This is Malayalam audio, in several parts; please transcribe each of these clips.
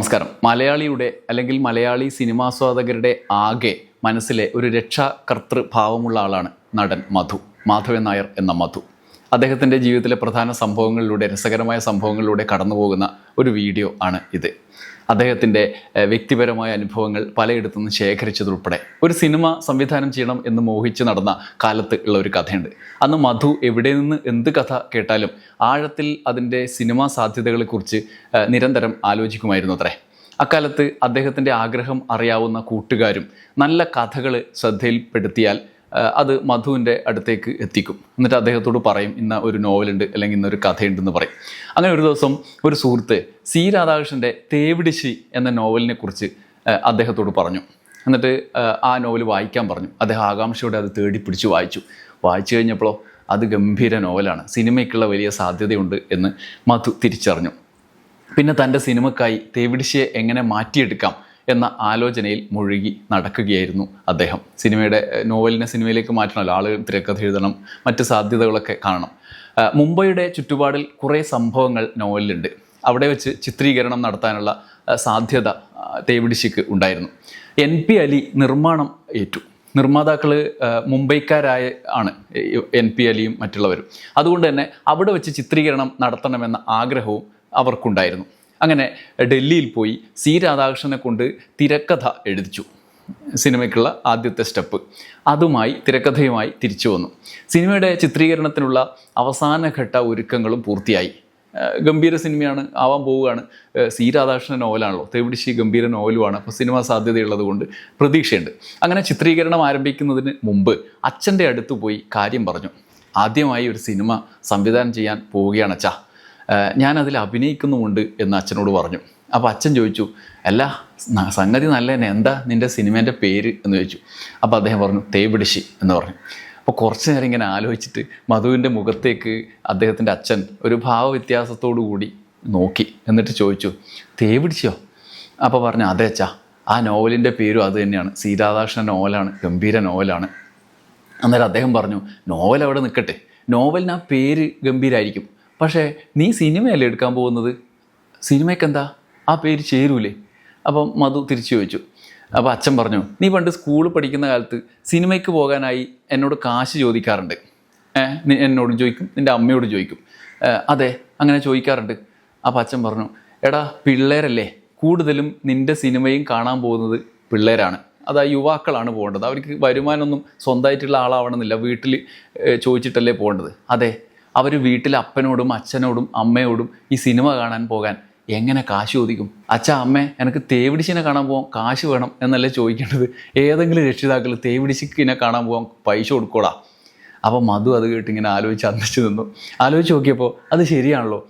നമസ്കാരം. മലയാളിയുടെ അല്ലെങ്കിൽ മലയാളി സിനിമാസ്വാദകരുടെ ആകെ മനസ്സിലെ ഒരു രക്ഷാകർത്തൃ ഭാവമുള്ള ആളാണ് നടൻ മധു മാധവൻ നായർ എന്ന മധു. അദ്ദേഹത്തിന്റെ ജീവിതത്തിലെ പ്രധാന സംഭവങ്ങളിലൂടെ രസകരമായ സംഭവങ്ങളിലൂടെ കടന്നുപോകുന്ന ഒരു വീഡിയോ ആണ് ഇത്. അദ്ദേഹത്തിന്റെ വ്യക്തിപരമായ അനുഭവങ്ങൾ പലയിടത്തു നിന്ന് ശേഖരിച്ചതുൾപ്പെടെ. ഒരു സിനിമ സംവിധാനം ചെയ്യണം എന്ന് മോഹിച്ച് നടന്ന കാലത്ത് ഉള്ള ഒരു കഥയുണ്ട്. അന്ന് മധു എവിടെ നിന്ന് എന്ത് കഥ കേട്ടാലും ആഴത്തിൽ അതിന്റെ സിനിമാ സാധ്യതകളെക്കുറിച്ച് നിരന്തരം ആലോചിക്കുമായിരുന്നു അത്രേ. അക്കാലത്ത് അദ്ദേഹത്തിന്റെ ആഗ്രഹം അറിയാവുന്ന കൂട്ടുകാരും നല്ല കഥകൾ ശ്രദ്ധയിൽപ്പെടുത്തിയാൽ അത് മധുവിന്റെ അടുത്തേക്ക് എത്തിക്കും. എന്നിട്ട് അദ്ദേഹത്തോട് പറയും ഇന്ന ഒരു നോവലുണ്ട് അല്ലെങ്കിൽ ഇന്നൊരു കഥയുണ്ടെന്ന് പറയും. അങ്ങനെ ഒരു ദിവസം ഒരു സുഹൃത്ത് സി രാധാകൃഷ്ണന്റെ തേവിടിശി എന്ന നോവലിനെ കുറിച്ച് അദ്ദേഹത്തോട് പറഞ്ഞു. എന്നിട്ട് ആ, നോവൽ വായിക്കാൻ പറഞ്ഞു. അദ്ദേഹം ആകാംക്ഷയോടെ അത് തേടി പിടിച്ച് വായിച്ചു. വായിച്ചു കഴിഞ്ഞപ്പോൾ അത് ഗംഭീര നോവലാണ്. സിനിമയ്ക്കുള്ള വലിയ സാധ്യതയുണ്ട് എന്ന് മധു തിരിച്ചറിഞ്ഞു. പിന്നെ തന്റെ സിനിമക്കായി തേവിടിശിയെ എങ്ങനെ മാറ്റിയെടുക്കാം എന്ന ആലോചനയിൽ മുഴുകി നടക്കുകയായിരുന്നു അദ്ദേഹം. സിനിമയുടെ നോവലിനെ സിനിമയിലേക്ക് മാറ്റണമല്ലോ. ആളുകൾ തിരക്കഥ എഴുതണം മറ്റ് സാധ്യതകളൊക്കെ കാണണം. മുംബൈയുടെ ചുറ്റുപാടിൽ കുറേ സംഭവങ്ങൾ നോവലിലുണ്ട്. അവിടെ വെച്ച് ചിത്രീകരണം നടത്താനുള്ള സാധ്യത തേവിഡിശിക്ക് ഉണ്ടായിരുന്നു. എൻ പി അലി നിർമ്മാണം ഏറ്റു. നിർമ്മാതാക്കൾ മുംബൈക്കാരായ ആണ് എൻ പി അലിയും മറ്റുള്ളവരും. അതുകൊണ്ട് തന്നെ അവിടെ വെച്ച് ചിത്രീകരണം നടത്തണമെന്ന ആഗ്രഹവും അവർക്കുണ്ടായിരുന്നു. അങ്ങനെ ഡൽഹിയിൽ പോയി സി രാധാകൃഷ്ണനെ കൊണ്ട് തിരക്കഥ എഴുതിച്ചു. സിനിമയ്ക്കുള്ള ആദ്യത്തെ സ്റ്റെപ്പ്. അതുമായി തിരക്കഥയുമായി തിരിച്ചു വന്നു. സിനിമയുടെ ചിത്രീകരണത്തിനുള്ള അവസാനഘട്ട ഒരുക്കങ്ങളും പൂർത്തിയായി. ഗംഭീര സിനിമയാണ് ആവാൻ പോവുകയാണ്. സി രാധാകൃഷ്ണൻ നോവലാണല്ലോ. തേവിടിശി ഗംഭീര നോവലുമാണ്. അപ്പോൾ സിനിമ സാധ്യതയുള്ളത് കൊണ്ട് പ്രതീക്ഷയുണ്ട്. അങ്ങനെ ചിത്രീകരണം ആരംഭിക്കുന്നതിന് മുമ്പ് അച്ഛന്റെ അടുത്ത് പോയി കാര്യം പറഞ്ഞു. ആദ്യമായി ഒരു സിനിമ സംവിധാനം ചെയ്യാൻ പോവുകയാണ് അച്ഛാ. അതിൽ അഭിനയിക്കുന്നുമുണ്ട് എന്ന് അച്ഛനോട് പറഞ്ഞു. അപ്പോൾ അച്ഛൻ ചോദിച്ചു അല്ല സംഗതി നല്ല തന്നെ എന്താ നിന്റെ സിനിമേന്റെ പേര്? എന്ന് ചോദിച്ചു. അപ്പോൾ അദ്ദേഹം പറഞ്ഞു തേവിടിശി എന്ന് പറഞ്ഞു. അപ്പോൾ കുറച്ച് നേരം ഇങ്ങനെ ആലോചിച്ചിട്ട് മധുവിന്റെ മുഖത്തേക്ക് അദ്ദേഹത്തിന്റെ അച്ഛൻ ഒരു ഭാവവ്യത്യാസത്തോടു കൂടി നോക്കി എന്നിട്ട് ചോദിച്ചു തേവിടിച്ചോ അപ്പോൾ പറഞ്ഞു അതെ അച്ഛാ. ആ നോവലിന്റെ പേരും അത് തന്നെയാണ്. സി നോവലാണ് ഗംഭീര നോവലാണ്. അന്നേരം അദ്ദേഹം പറഞ്ഞു നോവൽ അവിടെ നിൽക്കട്ടെ. നോവലിന് ആ പേര് ഗംഭീരായിരിക്കും. പക്ഷേ നീ സിനിമയല്ലേ എടുക്കാൻ പോകുന്നത്? സിനിമയ്ക്ക് എന്താ ആ പേര് ചേരൂലേ. അപ്പം മധു തിരിച്ചു ചോദിച്ചു. അപ്പോൾ അച്ഛൻ പറഞ്ഞു നീ പണ്ട് സ്കൂൾ പഠിക്കുന്ന കാലത്ത് സിനിമയ്ക്ക് പോകാനായി എന്നോട് കാശ് ചോദിക്കാറുണ്ട്. എന്നോടും ചോദിക്കും നിന്റെ അമ്മയോട് ചോദിക്കും. അതെ അങ്ങനെ ചോദിക്കാറുണ്ട്. അപ്പോൾ അച്ഛൻ പറഞ്ഞു എടാ പിള്ളേരല്ലേ കൂടുതലും നിന്റെ സിനിമയും കാണാൻ പോകുന്നത് പിള്ളേരാണ്. അതാ യുവാക്കളാണ് പോകേണ്ടത്. അവർക്ക് വരുമാനമൊന്നും സ്വന്തമായിട്ടുള്ള ആളാവണമെന്നില്ല. വീട്ടിൽ ചോദിച്ചിട്ടല്ലേ പോകേണ്ടത്. അതെ അവർ വീട്ടിൽ അപ്പനോടും അച്ഛനോടും അമ്മയോടും ഈ സിനിമ കാണാൻ പോകാൻ എങ്ങനെ കാശ് ചോദിക്കും? അച്ഛ അമ്മേ എനിക്ക് തേവിടിച്ചിനെ കാണാൻ പോകാം കാശ് വേണം എന്നല്ലേ ചോദിക്കേണ്ടത്. ഏതെങ്കിലും രക്ഷിതാക്കൾ തേവിടിച്ചിനെ കാണാൻ പോകാം പൈസ കൊടുക്കോടാ. അപ്പോൾ മധു അത് കേട്ട് ഇങ്ങനെ ആലോചിച്ച് അന്തിച്ചു നിന്നു. ആലോചിച്ച് നോക്കിയപ്പോൾ അത് ശരിയാണല്ലോ.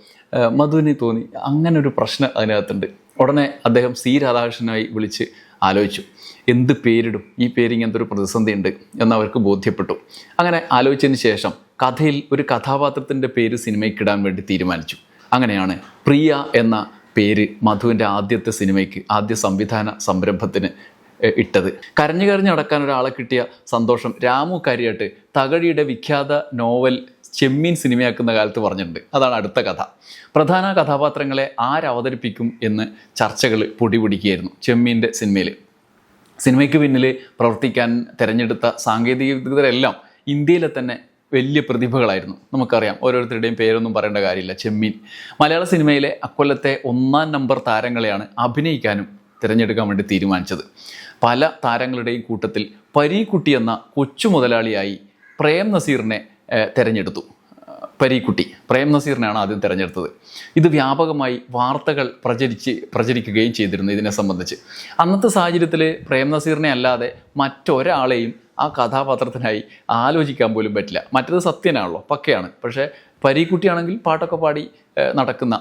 മധുവിന് തോന്നി അങ്ങനെ ഒരു പ്രശ്നം അതിനകത്തുണ്ട്. ഉടനെ അദ്ദേഹം സി രാധാകൃഷ്ണനായി വിളിച്ച് ആലോചിച്ചു. എന്ത് പേരിടും? ഈ പേര് ഇങ്ങനത്തെ ഒരു പ്രതിസന്ധി ഉണ്ട് എന്നവർക്ക് ബോധ്യപ്പെട്ടു. അങ്ങനെ ആലോചിച്ചതിന് ശേഷം കഥയിൽ ഒരു കഥാപാത്രത്തിന്റെ പേര് സിനിമയ്ക്കിടാൻ വേണ്ടി തീരുമാനിച്ചു. അങ്ങനെയാണ് പ്രിയ എന്ന പേര് മധുവിന്റെ ആദ്യത്തെ സിനിമയ്ക്ക് ആദ്യ സംവിധാന സംരംഭത്തിന് ഇട്ടത്. കരഞ്ഞു കരഞ്ഞു നടക്കാൻ ഒരാളെ കിട്ടിയ സന്തോഷം രാമു കരിയട്ട് തകഴിയുടെ വിഖ്യാത നോവൽ ചെമ്മീൻ സിനിമയാക്കുന്ന കാലത്ത് പറഞ്ഞിട്ടുണ്ട്. അതാണ് അടുത്ത കഥ. പ്രധാന കഥാപാത്രങ്ങളെ ആരവതരിപ്പിക്കും എന്ന് ചർച്ചകൾ പൊടിപിടിക്കുകയായിരുന്നു ചെമ്മീന്റെ സിനിമയിൽ സിനിമയ്ക്ക് പിന്നിൽ പ്രവർത്തിക്കാൻ തിരഞ്ഞെടുത്ത സാങ്കേതിക വിദഗ്ധരെല്ലാം ഇന്ത്യയിലെ തന്നെ വലിയ പ്രതിഭകളായിരുന്നു. നമുക്കറിയാം ഓരോരുത്തരുടെയും പേരൊന്നും പറയേണ്ട കാര്യമില്ല. ചെമ്മീൻ. മലയാള സിനിമയിലെ അക്കൊല്ലത്തെ ഒന്നാം നമ്പർ താരങ്ങളെയാണ് അഭിനയിക്കാനും തിരഞ്ഞെടുക്കാൻ വേണ്ടി തീരുമാനിച്ചത്. പല താരങ്ങളുടെയും കൂട്ടത്തിൽ പരീക്കുട്ടി എന്ന കൊച്ചു മുതലാളിയായി പ്രേം നസീറിനെ തിരഞ്ഞെടുത്തു. പരീക്കുട്ടി പ്രേം നസീറിനെയാണ് ആദ്യം തിരഞ്ഞെടുത്തത്. ഇത് വ്യാപകമായി വാർത്തകൾ പ്രചരിച്ച് പ്രചരിക്കുകയും ചെയ്തിരുന്നു ഇതിനെ സംബന്ധിച്ച്. അന്നത്തെ സാഹചര്യത്തിൽ പ്രേം നസീറിനെ അല്ലാതെ മറ്റൊരാളെയും ആ കഥാപാത്രത്തിനായി ആലോചിക്കാൻ പോലും പറ്റില്ല. മറ്റത് സത്യനാണല്ലോ പക്കയാണ്. പക്ഷേ പരീക്കുട്ടിയാണെങ്കിൽ പാട്ടൊക്കെ പാടി നടക്കുന്ന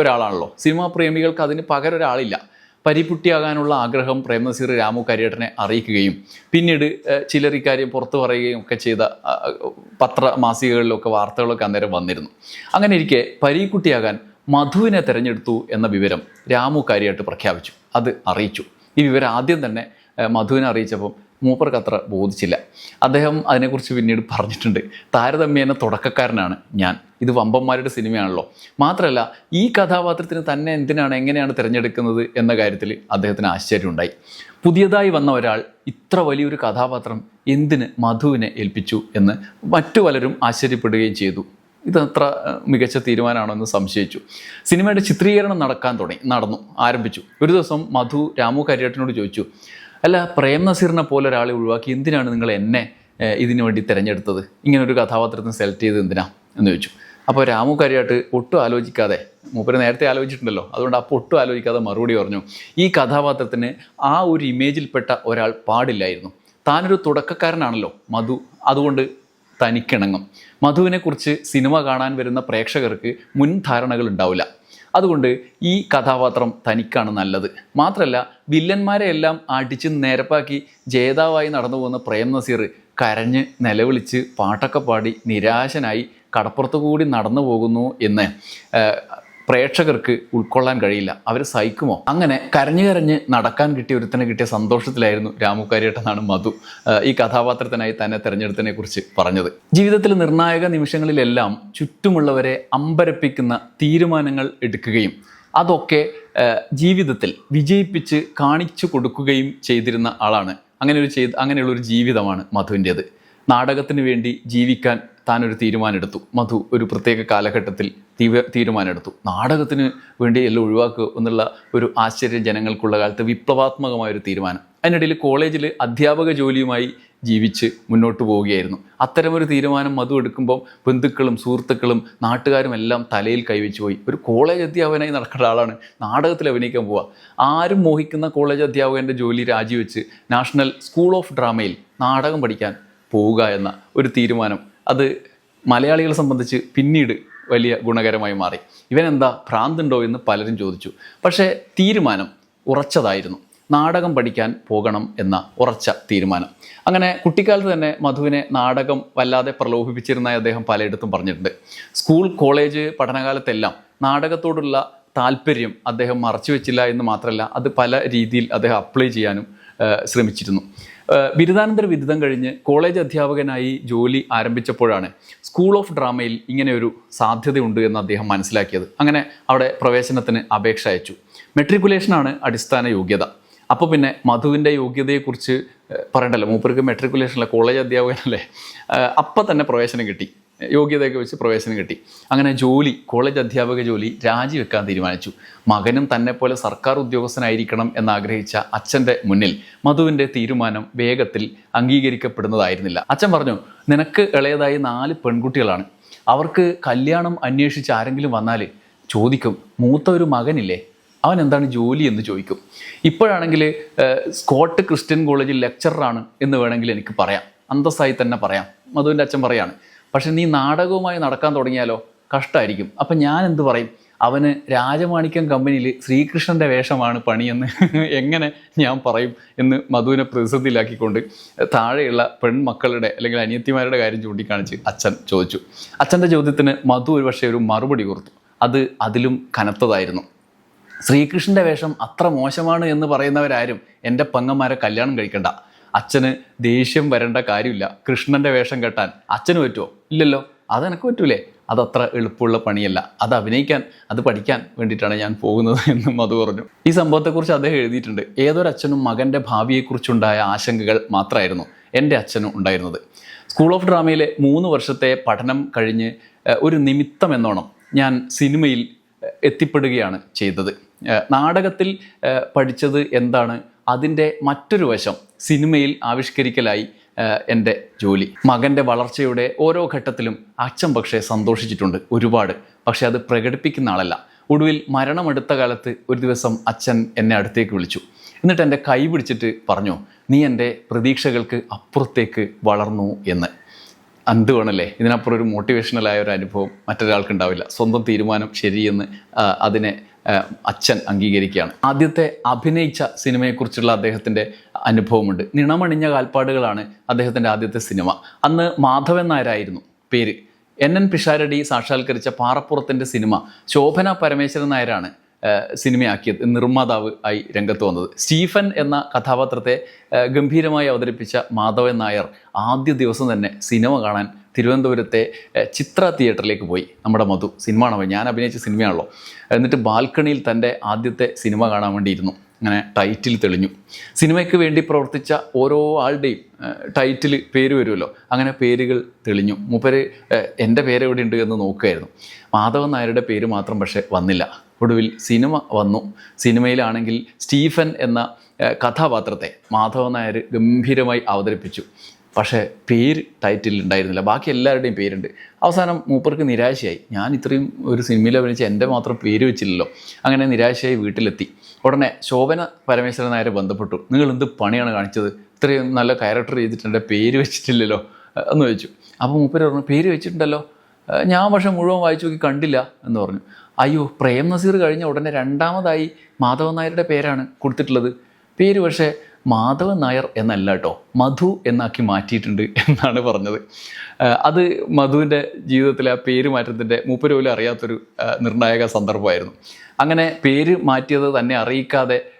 ഒരാളാണല്ലോ. സിനിമാ പ്രേമികൾക്ക് അതിന് പകരം ഒരാളില്ല. പരിപുട്ടിയാകാനുള്ള ആഗ്രഹം പ്രേംനസീർ രാമു കരിയേട്ടനെ അറിയിക്കുകയും പിന്നീട് ചിലർ ഇക്കാര്യം പുറത്തു പറയുകയും ഒക്കെ ചെയ്ത പത്ര മാസികകളിലൊക്കെ വാർത്തകളൊക്കെ അന്നേരം വന്നിരുന്നു. അങ്ങനെ ഇരിക്കെ പരീക്കുട്ടിയാകാൻ മധുവിനെ തിരഞ്ഞെടുത്തു എന്ന വിവരം രാമു കാര്യമായിട്ട് പ്രഖ്യാപിച്ചു. അത് അറിയിച്ചു. ഈ വിവരം ആദ്യം തന്നെ മധുവിനെ അറിയിച്ചപ്പം മൂപ്പർക്ക് അത്ര ബോധിച്ചില്ല. അദ്ദേഹം അതിനെക്കുറിച്ച് പിന്നീട് പറഞ്ഞിട്ടുണ്ട്. താരതമ്യേന തുടക്കക്കാരനാണ് ഞാൻ. ഇത് വമ്പന്മാരുടെ സിനിമയാണല്ലോ. മാത്രമല്ല ഈ കഥാപാത്രത്തിന് തന്നെ എന്തിനാണ് എങ്ങനെയാണ് തിരഞ്ഞെടുക്കുന്നത് എന്ന കാര്യത്തിൽ അദ്ദേഹത്തിന് ആശ്ചര്യമുണ്ടായി. പുതിയതായി വന്ന ഒരാൾ ഇത്ര വലിയൊരു കഥാപാത്രം എന്തിന് മധുവിനെ ഏൽപ്പിച്ചു എന്ന് മറ്റു പലരും ആശ്ചര്യപ്പെടുകയും ചെയ്തു. ഇത് അത്ര മികച്ച തീരുമാനമാണെന്ന് സംശയിച്ചു. സിനിമയുടെ ചിത്രീകരണം നടക്കാൻ തുടങ്ങി നടന്നു ആരംഭിച്ചു. ഒരു ദിവസം മധു രാമു കരിയേട്ടനോട് ചോദിച്ചു അല്ല പ്രേം നസീറിനെ പോലെ ഒരാളെ ഒഴിവാക്കി എന്തിനാണ് നിങ്ങൾ എന്നെ ഇതിനു വേണ്ടി തിരഞ്ഞെടുത്തത്? ഇങ്ങനെ ഒരു കഥാപാത്രത്തിന് സെലക്ട് ചെയ്ത് എന്തിനാ എന്ന് ചോദിച്ചു. അപ്പോൾ രാമു കാര്യമായിട്ട് ഒട്ടും ആലോചിക്കാതെ മൂപ്പര് നേരത്തെ ആലോചിച്ചിട്ടുണ്ടല്ലോ അതുകൊണ്ട് അപ്പോൾ ഒട്ടും ആലോചിക്കാതെ മറുപടി പറഞ്ഞു. ഈ കഥാപാത്രത്തിന് ആ ഒരു ഇമേജിൽപ്പെട്ട ഒരാൾ പാടില്ലായിരുന്നു. താനൊരു തുടക്കക്കാരനാണല്ലോ മധു. അതുകൊണ്ട് തനിക്കിണങ്ങും. മധുവിനെക്കുറിച്ച് സിനിമ കാണാൻ വരുന്ന പ്രേക്ഷകർക്ക് മുൻ ധാരണകൾ ഉണ്ടാവില്ല അതുകൊണ്ട് ഈ കഥാപാത്രം തനിക്കാണ് നല്ലത്. മാത്രമല്ല വില്ലന്മാരെ എല്ലാം അടിച്ച് നേരപ്പാക്കി ജേതാവായി നടന്നു പോകുന്ന പ്രേം നസീർ കരഞ്ഞ് നിലവിളിച്ച് പാട്ടൊക്കെ പാടി നിരാശനായി കടപ്പുറത്തു കൂടി നടന്നു പോകുന്നു എന്ന് പ്രേക്ഷകർക്ക് ഉൾക്കൊള്ളാൻ കഴിയില്ല. അവർ സഹിക്കുമോ? അങ്ങനെ കരഞ്ഞു കരഞ്ഞ് നടക്കാൻ കിട്ടിയ ഒരുത്തനെ കിട്ടിയ സന്തോഷത്തിലായിരുന്നു രാമുക്കാരിയേട്ടനാണ് മധു. ഈ കഥാപാത്രത്തിനായി തന്നെ തിരഞ്ഞെടുത്തതിനെ കുറിച്ച് പറഞ്ഞത്. ജീവിതത്തിൽ നിർണായക നിമിഷങ്ങളിലെല്ലാം ചുറ്റുമുള്ളവരെ അമ്പരപ്പിക്കുന്ന തീരുമാനങ്ങൾ എടുക്കുകയും അതൊക്കെ ജീവിതത്തിൽ വിജയിപ്പിച്ച് കാണിച്ചു കൊടുക്കുകയും ചെയ്തിരുന്ന ആളാണ്. അങ്ങനെ ഒരു ചെയ്ത് അങ്ങനെയുള്ള ഒരു ജീവിതമാണ് മധുവിന്റേത്. നാടകത്തിന് വേണ്ടി ജീവിക്കാൻ താനൊരു തീരുമാനമെടുത്തു. മധു ഒരു പ്രത്യേക കാലഘട്ടത്തിൽ തീവ തീരുമാനമെടുത്തു. നാടകത്തിന് വേണ്ടി എല്ലാം ഒഴിവാക്കുക എന്നുള്ള ഒരു ആശ്ചര്യം ജനങ്ങൾക്കുള്ള കാലത്ത് വിപ്ലവാത്മകമായ ഒരു തീരുമാനം. അതിനിടയിൽ കോളേജിൽ അധ്യാപക ജോലിയുമായി ജീവിച്ച് മുന്നോട്ട് പോവുകയായിരുന്നു. അത്തരമൊരു തീരുമാനം മധു എടുക്കുമ്പോൾ ബന്ധുക്കളും സുഹൃത്തുക്കളും നാട്ടുകാരും എല്ലാം തലയിൽ കൈവച്ച് പോയി. ഒരു കോളേജ് അധ്യാപകനായി നടക്കേണ്ട ആളാണ് നാടകത്തിൽ അഭിനയിക്കാൻ പോവുക. ആരും മോഹിക്കുന്ന കോളേജ് അധ്യാപകന്റെ ജോലി രാജിവെച്ച് നാഷണൽ സ്കൂൾ ഓഫ് ഡ്രാമയിൽ നാടകം പഠിക്കാൻ പോവുക എന്ന ഒരു തീരുമാനം. അത് മലയാളികളെ സംബന്ധിച്ച് പിന്നീട് വലിയ ഗുണകരമായി മാറി. ഇവനെന്താ? ഭ്രാന്തുണ്ടോ എന്ന് പലരും ചോദിച്ചു. പക്ഷേ തീരുമാനം ഉറച്ചതായിരുന്നു. നാടകം പഠിക്കാൻ പോകണം എന്ന ഉറച്ച തീരുമാനം. അങ്ങനെ കുട്ടിക്കാലത്ത് തന്നെ മധുവിനെ നാടകം വല്ലാതെ പ്രലോഭിപ്പിച്ചിരുന്ന അദ്ദേഹം പലയിടത്തും പറഞ്ഞിട്ടുണ്ട്. സ്കൂൾ കോളേജ് പഠനകാലത്തെല്ലാം നാടകത്തോടുള്ള താല്പര്യം അദ്ദേഹം മറച്ചു വെച്ചില്ല എന്ന് മാത്രമല്ല അത് പല രീതിയിൽ അദ്ദേഹം അപ്ലൈ ചെയ്യാനും ശ്രമിച്ചിരുന്നു. ബിരുദാനന്തര ബിരുദം കഴിഞ്ഞ് കോളേജ് അധ്യാപകനായി ജോലി ആരംഭിച്ചപ്പോഴാണ് സ്കൂൾ ഓഫ് ഡ്രാമയിൽ ഇങ്ങനെയൊരു സാധ്യതയുണ്ട് എന്ന് അദ്ദേഹം മനസ്സിലാക്കിയത്. അങ്ങനെ അവിടെ പ്രവേശനത്തിന് അപേക്ഷ അയച്ചു. മെട്രിക്കുലേഷനാണ് അടിസ്ഥാന യോഗ്യത. അപ്പോൾ പിന്നെ മധുവിന്റെ യോഗ്യതയെക്കുറിച്ച് പറയണ്ടല്ലോ മൂപ്പർക്ക് മെട്രിക്കുലേഷനല്ല കോളേജ് അധ്യാപകനല്ലേ? അപ്പം തന്നെ പ്രവേശനം കിട്ടി. യോഗ്യതയൊക്കെ വെച്ച് പ്രവേശനം കിട്ടി. അങ്ങനെ ജോലി കോളേജ് അധ്യാപക ജോലി രാജിവെക്കാൻ തീരുമാനിച്ചു. മകനും തന്നെ പോലെ സർക്കാർ ഉദ്യോഗസ്ഥനായിരിക്കണം എന്നാഗ്രഹിച്ച അച്ഛന്റെ മുന്നിൽ മധുവിന്റെ തീരുമാനം വേഗത്തിൽ അംഗീകരിക്കപ്പെടുന്നതായിരുന്നില്ല. അച്ഛൻ പറഞ്ഞു നിനക്ക് ഇളയതായി നാല് പെൺകുട്ടികളാണ്. അവർക്ക് കല്യാണം അന്വേഷിച്ച് ആരെങ്കിലും വന്നാൽ ചോദിക്കും മൂത്ത ഒരു മകനില്ലേ? അവൻ എന്താണ് ജോലി എന്ന് ചോദിക്കും. ഇപ്പോഴാണെങ്കിൽ സ്കോട്ട് ക്രിസ്ത്യൻ കോളേജിൽ ലെക്ചറാണ് എന്ന് വേണമെങ്കിൽ എനിക്ക് പറയാം. അന്തസ്സായി തന്നെ പറയാം. മധുവിന്റെ അച്ഛൻ പറയാണ് പക്ഷെ നീ നാടകവുമായി നടക്കാൻ തുടങ്ങിയാലോ? കഷ്ടമായിരിക്കും അപ്പം ഞാൻ എന്ത് പറയും? അവന് രാജമാണിക്യം കമ്പനിയിൽ ശ്രീകൃഷ്ണന്റെ വേഷമാണ് പണിയെന്ന് എങ്ങനെ ഞാൻ പറയും എന്ന് മധുവിനെ പ്രതിസന്ധിയിലാക്കിക്കൊണ്ട് താഴെയുള്ള പെൺമക്കളുടെ അല്ലെങ്കിൽ അനിയത്തിമാരുടെ കാര്യം ചൂണ്ടിക്കാണിച്ച് അച്ഛൻ ചോദിച്ചു. അച്ഛന്റെ ചോദ്യത്തിന് മധു ഒരു പക്ഷേ ഒരു മറുപടി കൊടുത്തു. അത് അതിലും കനത്തതായിരുന്നു. ശ്രീകൃഷ്ണന്റെ വേഷം അത്ര മോശമാണ് എന്ന് പറയുന്നവരാരും എന്റെ പങ്ങന്മാരെ കല്യാണം കഴിക്കണ്ട. അച്ഛന് ദേഷ്യം വരേണ്ട കാര്യമില്ല. കൃഷ്ണന്റെ വേഷം കെട്ടാൻ അച്ഛന് പറ്റുമോ ഇല്ലല്ലോ. അതെനക്ക് പറ്റൂലേ. അതത്ര എളുപ്പമുള്ള പണിയല്ല. അത് അഭിനയിക്കാൻ അത് പഠിക്കാൻ വേണ്ടിയിട്ടാണ് ഞാൻ പോകുന്നത് എന്നും മധു പറഞ്ഞു. ഈ സംഭവത്തെക്കുറിച്ച് അദ്ദേഹം എഴുതിയിട്ടുണ്ട്. ഏതൊരച്ഛനും മകന്റെ ഭാവിയെക്കുറിച്ചുണ്ടായ ആശങ്കകൾ മാത്രമായിരുന്നു എന്റെ അച്ഛനും ഉണ്ടായിരുന്നത്. സ്കൂൾ ഓഫ് ഡ്രാമയിലെ മൂന്ന് വർഷത്തെ പഠനം കഴിഞ്ഞ് ഒരു നിമിത്തം എന്നോണം ഞാൻ സിനിമയിൽ എത്തിപ്പെടുകയാണ് ചെയ്തത്. നാടകത്തിൽ പഠിച്ചത് എന്താണ്? അതിന്റെ മറ്റൊരു വശം സിനിമയിൽ ആവിഷ്കരിക്കലായി എന്റെ ജോലി. മകന്റെ വളർച്ചയുടെ ഓരോ ഘട്ടത്തിലും അച്ഛൻ പക്ഷേ സന്തോഷിച്ചിട്ടുണ്ട് ഒരുപാട്. പക്ഷെ അത് പ്രകടിപ്പിക്കുന്ന ആളല്ല. ഒടുവിൽ മരണമെടുത്ത കാലത്ത് ഒരു ദിവസം അച്ഛൻ എന്നെ അടുത്തേക്ക് വിളിച്ചു. എന്നിട്ട് എന്റെ കൈ പിടിച്ചിട്ട് പറഞ്ഞു നീ എന്റെ പ്രതീക്ഷകൾക്ക് അപ്പുറത്തേക്ക് വളർന്നു എന്ന്. എന്തുവാണല്ലേ ഇതിനപ്പുറം ഒരു മോട്ടിവേഷണലായ ഒരു അനുഭവം മറ്റൊരാൾക്ക് ഉണ്ടാവില്ല സ്വന്തം തീരുമാനം ശരിയെന്ന് അതിനെ അച്ഛൻ അംഗീകരിക്കുകയാണ്. ആദ്യത്തെ അഭിനയിച്ച സിനിമയെക്കുറിച്ചുള്ള അദ്ദേഹത്തിന്റെ അനുഭവമുണ്ട്. നിണമണിഞ്ഞ കാൽപ്പാടുകളാണ് അദ്ദേഹത്തിന്റെ ആദ്യത്തെ സിനിമ. അന്ന് മാധവൻ നായരായിരുന്നു പേര്. എൻ എൻ പിഷാരടി സാക്ഷാത്കരിച്ച പാറപ്പുറത്തിന്റെ സിനിമ ശോഭന പരമേശ്വരൻ നായരാണ് സിനിമയാക്കിയത് നിർമ്മാതാവ് ആയി രംഗത്ത് വന്നത്. സ്റ്റീഫൻ എന്ന കഥാപാത്രത്തെ ഗംഭീരമായി അവതരിപ്പിച്ച മാധവൻ നായർ ആദ്യ ദിവസം തന്നെ സിനിമ കാണാൻ തിരുവനന്തപുരത്തെ ചിത്ര തിയേറ്ററിലേക്ക് പോയി. നമ്മുടെ മധു സിനിമ ഞാൻ അഭിനയിച്ച സിനിമയാണല്ലോ. എന്നിട്ട് ബാൽക്കണിയിൽ തന്റെ ആദ്യത്തെ സിനിമ കാണാൻ വേണ്ടിയിരുന്നു. അങ്ങനെ ടൈറ്റിൽ തെളിഞ്ഞു. സിനിമയ്ക്ക് വേണ്ടി പ്രവർത്തിച്ച ഓരോ ആളുടെയും ടൈറ്റിൽ പേര് വരുമല്ലോ. അങ്ങനെ പേരുകൾ തെളിഞ്ഞു. മൂപ്പര് എന്റെ പേര് എവിടെ ഉണ്ട് എന്ന് നോക്കുകയായിരുന്നു മാധവൻ നായരുടെ പേര് മാത്രം പക്ഷേ വന്നില്ല. ഒടുവിൽ സിനിമ വന്നു. സിനിമയിലാണെങ്കിൽ സ്റ്റീഫൻ എന്ന കഥാപാത്രത്തെ മാധവൻ നായർ ഗംഭീരമായി അവതരിപ്പിച്ചു. പക്ഷേ പേര് ടൈറ്റിൽ ഉണ്ടായിരുന്നില്ല. ബാക്കി എല്ലാവരുടെയും പേരുണ്ട്. അവസാനം മൂപ്പർക്ക് നിരാശയായി. ഞാൻ ഇത്രയും ഒരു സിനിമയിൽ അഭിനയിച്ച് എന്റെ മാത്രം പേര് വെച്ചില്ലല്ലോ. അങ്ങനെ നിരാശയായി വീട്ടിലെത്തി. ഉടനെ ശോഭന പരമേശ്വരൻ നായരെ ബന്ധപ്പെട്ടു. നിങ്ങൾ എന്ത് പണിയാണ് കാണിച്ചത്? ഇത്രയും നല്ല ക്യാരക്ടർ ചെയ്തിട്ടുണ്ട് പേര് വെച്ചിട്ടില്ലല്ലോ? എന്ന് ചോദിച്ചു. അപ്പോൾ മൂപ്പർ പറഞ്ഞു പേര് വെച്ചിട്ടുണ്ടല്ലോ. ഞാൻ പക്ഷേ മുഴുവൻ വായിച്ചു നോക്കി കണ്ടില്ല എന്ന് പറഞ്ഞു. അയ്യോ പ്രേം നസീർ കഴിഞ്ഞ ഉടനെ രണ്ടാമതായി മാധവൻ നായരുടെ പേരാണ് കൊടുത്തിട്ടുള്ളത്. പേര് പക്ഷേ മാധവൻ നായർ എന്നല്ല കേട്ടോ മധു എന്നാക്കി മാറ്റിയിട്ടുണ്ട് എന്നാണ് പറഞ്ഞത്. അത് മധുവിന്റെ ജീവിതത്തിലെ ആ പേര് മാറ്റത്തിന്റെ മൂപ്പര് പോലും അറിയാത്തൊരു നിർണായക സന്ദർഭമായിരുന്നു. അങ്ങനെ പേര് മാറ്റിയത് തന്നെ അറിയിക്കാതെ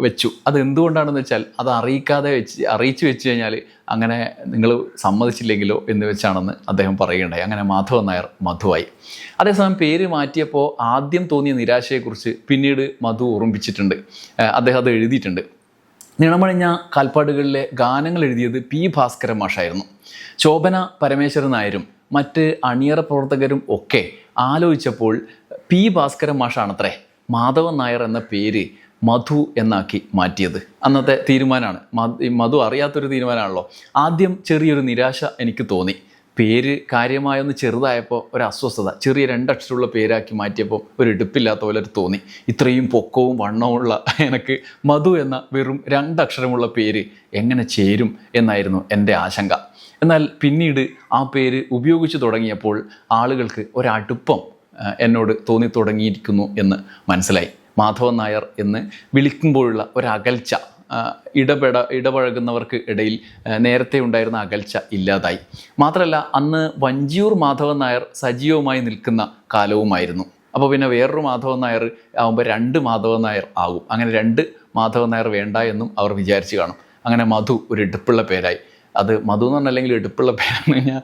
വെച്ചു. അത് എന്തുകൊണ്ടാണെന്ന് വെച്ചാൽ അത് അറിയിക്കാതെ വെച്ച് അറിയിച്ചു വെച്ച് കഴിഞ്ഞാൽ അങ്ങനെ നിങ്ങൾ സമ്മതിച്ചില്ലെങ്കിലോ എന്ന് വെച്ചാണെന്ന് അദ്ദേഹം പറയുകയുണ്ടായി. അങ്ങനെ മാധവൻ നായർ മധുവായി. അതേസമയം പേര് മാറ്റിയപ്പോൾ ആദ്യം തോന്നിയ നിരാശയെക്കുറിച്ച് പിന്നീട് മധു ഓർമ്മിപ്പിച്ചിട്ടുണ്ട്. അദ്ദേഹം അത് എഴുതിയിട്ടുണ്ട്. നിണമണിഞ്ഞ കാൽപ്പാടുകളിലെ ഗാനങ്ങൾ എഴുതിയത് പി ഭാസ്കരൻ മാഷായിരുന്നു. ശോഭന പരമേശ്വരൻ നായരും മറ്റ് അണിയറ പ്രവർത്തകരും ഒക്കെ ആലോചിച്ചപ്പോൾ പി ഭാസ്കരൻ മാഷാണത്രേ മാധവൻ നായർ എന്ന പേര് മധു എന്നാക്കി മാറ്റിയത്. അന്നത്തെ തീരുമാനമാണ്. മധു അറിയാത്തൊരു തീരുമാനമാണല്ലോ. ആദ്യം ചെറിയൊരു നിരാശ എനിക്ക് തോന്നി. പേര് കാര്യമായൊന്ന് ചെറുതായപ്പോൾ ഒരു അസ്വസ്ഥത ചെറിയ രണ്ടക്ഷരമുള്ള പേരാക്കി മാറ്റിയപ്പോൾ ഒരു എടുപ്പില്ലാത്ത പോലെ തോന്നി. ഇത്രയും പൊക്കവും വണ്ണവുമുള്ള എനിക്ക് മധു എന്ന വെറും രണ്ടക്ഷരമുള്ള പേര് എങ്ങനെ ചേരും എന്നായിരുന്നു എന്റെ ആശങ്ക. എന്നാൽ പിന്നീട് ആ പേര് ഉപയോഗിച്ചു തുടങ്ങിയപ്പോൾ ആളുകൾക്ക് ഒരടുപ്പം എന്നോട് തോന്നി തുടങ്ങിയിരിക്കുന്നു എന്ന് മനസ്സിലായി. മാധവൻ നായർ എന്ന് വിളിക്കുമ്പോഴുള്ള ഒരകൽച്ച ഇടപെട ഇടപഴകുന്നവർക്ക് ഇടയിൽ നേരത്തെ ഉണ്ടായിരുന്ന അകൽച്ച ഇല്ലാതായി. മാത്രമല്ല അന്ന് വഞ്ചിയൂർ മാധവൻ നായർ സജീവമായി നിൽക്കുന്ന കാലവുമായിരുന്നു. അപ്പോൾ പിന്നെ വേറൊരു മാധവൻ നായർ ആകുമ്പോൾ രണ്ട് മാധവൻ നായർ ആകും. അങ്ങനെ രണ്ട് മാധവൻ നായർ വേണ്ട എന്നും അവർ വിചാരിച്ചു കാണും. അങ്ങനെ മധു ഒരു ഇടുപ്പുള്ള പേരായി. അത് മധു എന്ന് പറഞ്ഞല്ലെങ്കിൽ എടുപ്പുള്ള പേരാണ് ഞാൻ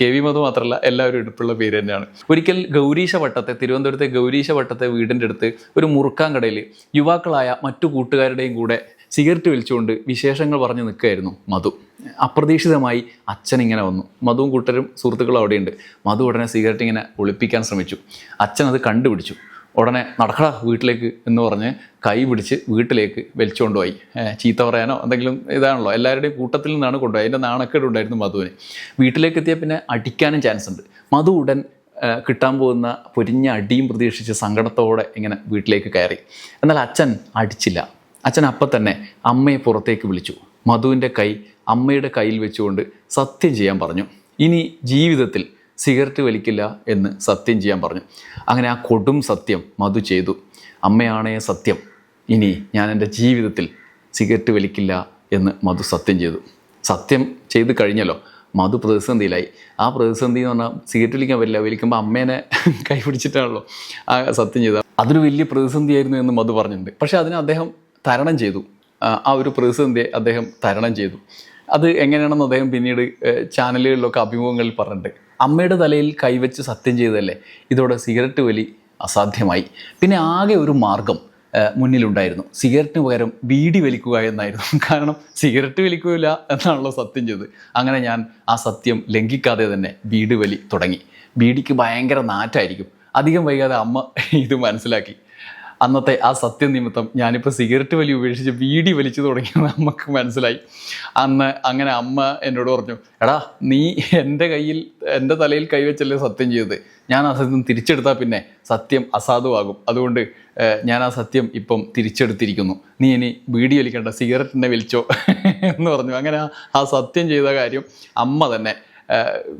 കെ വി മധു മാത്രമല്ല എല്ലാവരും എടുപ്പുള്ള പേര് തന്നെയാണ്. ഒരിക്കൽ ഗൗരീശ വട്ടത്തെ തിരുവനന്തപുരത്തെ ഗൗരീശ വട്ടത്തെ വീടിന്റെ അടുത്ത് ഒരു മുറുക്കാൻ കടയിൽ യുവാക്കളായ മറ്റു കൂട്ടുകാരുടെയും കൂടെ സിഗരറ്റ് വലിച്ചുകൊണ്ട് വിശേഷങ്ങൾ പറഞ്ഞു നിൽക്കുകയായിരുന്നു മധു. അപ്രതീക്ഷിതമായി അച്ഛൻ ഇങ്ങനെ വന്നു. മധുവും കൂട്ടരും സുഹൃത്തുക്കളും അവിടെയുണ്ട്. മധു ഉടനെ സിഗരറ്റ് ഇങ്ങനെ ഒളിപ്പിക്കാൻ ശ്രമിച്ചു. അച്ഛൻ അത് കണ്ടുപിടിച്ചു. ഉടനെ നടക്കട വീട്ടിലേക്ക് എന്ന് പറഞ്ഞ് കൈ പിടിച്ച് വീട്ടിലേക്ക് വലിച്ചുകൊണ്ട് പോയി ചീത്ത പറയാനോ എന്തെങ്കിലും ഇതാണല്ലോ. എല്ലാവരുടെയും കൂട്ടത്തിൽ നിന്നാണ് കൊണ്ടുപോയി അതിന്റെ നാണക്കേട് ഉണ്ടായിരുന്നു മധുവിന്. വീട്ടിലേക്ക് എത്തിയാൽ പിന്നെ അടിക്കാനും ചാൻസ് ഉണ്ട്. മധു ഉടൻ കിട്ടാൻ പോകുന്ന പൊരിഞ്ഞ അടിയും പ്രതീക്ഷിച്ച് സങ്കടത്തോടെ ഇങ്ങനെ വീട്ടിലേക്ക് കയറി. എന്നാൽ അച്ഛൻ അടിച്ചില്ല. അച്ഛൻ അപ്പം തന്നെ അമ്മയെ പുറത്തേക്ക് വിളിച്ചു. മധുവിന്റെ കൈ അമ്മയുടെ കയ്യിൽ വെച്ചുകൊണ്ട് സത്യം ചെയ്യാൻ പറഞ്ഞു. ഇനി ജീവിതത്തിൽ സിഗരറ്റ് വലിക്കില്ല എന്ന് സത്യം ചെയ്യാൻ പറഞ്ഞു. അങ്ങനെ ആ കൊടും സത്യം മധു ചെയ്തു. അമ്മയാണേ സത്യം. ഇനി ഞാൻ എന്റെ ജീവിതത്തിൽ സിഗരറ്റ് വലിക്കില്ല എന്ന് മധു സത്യം ചെയ്തു. സത്യം ചെയ്ത് കഴിഞ്ഞല്ലോ. മധു പ്രതിസന്ധിയിലായി. ആ പ്രതിസന്ധി എന്ന് പറഞ്ഞാൽ സിഗരറ്റ് വലിക്കാൻ പറ്റില്ല. വലിക്കുമ്പോൾ അമ്മേനെ കൈ പിടിച്ചിട്ടാണല്ലോ ആ സത്യം ചെയ്തത്. അതൊരു വലിയ പ്രതിസന്ധിയായിരുന്നു എന്ന് മധു പറഞ്ഞിട്ടുണ്ട്. പക്ഷേ അതിന് അദ്ദേഹം തരണം ചെയ്തു. ആ ഒരു പ്രതിസന്ധിയെ അദ്ദേഹം തരണം ചെയ്തു. അത് എങ്ങനെയാണെന്ന് അദ്ദേഹം പിന്നീട് ചാനലുകളിലൊക്കെ അഭിമുഖങ്ങളിൽ പറഞ്ഞിട്ടുണ്ട്. അമ്മയുടെ തലയിൽ കൈവച്ച് സത്യം ചെയ്തല്ലേ ഇതോടെ സിഗരറ്റ് വലി അസാധ്യമായി. പിന്നെ ആകെ ഒരു മാർഗം മുന്നിലുണ്ടായിരുന്നു. സിഗരറ്റിന് പകരം ബീഡി വലിക്കുക എന്നായിരുന്നു. കാരണം സിഗരറ്റ് വലിക്കുകയില്ല എന്നാണല്ലോ സത്യം ചെയ്ത് അങ്ങനെ ഞാൻ ആ സത്യം ലംഘിക്കാതെ തന്നെ ബീഡി വലി തുടങ്ങി. ബീഡിക്ക് ഭയങ്കര നാറ്റായിരിക്കും. അധികം വൈകാതെ അമ്മ ഇത് മനസ്സിലാക്കി. അന്നത്തെ ആ സത്യം നിമിത്തം ഞാനിപ്പോൾ സിഗരറ്റ് വലി ഉപേക്ഷിച്ച് വീടി വലിച്ചു തുടങ്ങിയെന്ന് അമ്മയ്ക്ക് മനസ്സിലായി. അന്ന് അങ്ങനെ അമ്മ എന്നോട് പറഞ്ഞു എടാ നീ എന്റെ കയ്യിൽ എന്റെ തലയിൽ കൈവച്ചല്ലേ സത്യം ചെയ്തത്? ഞാൻ ആ സത്യം തിരിച്ചെടുത്താൽ പിന്നെ സത്യം അസാധുവാകും. അതുകൊണ്ട് ഞാൻ ആ സത്യം ഇപ്പം തിരിച്ചെടുത്തിരിക്കുന്നു. നീ ഇനി ബീഡി വലിക്കണ്ട സിഗരറ്റിനെ വലിച്ചോ എന്ന് പറഞ്ഞു. അങ്ങനെ ആ- സത്യം ചെയ്ത കാര്യം അമ്മ തന്നെ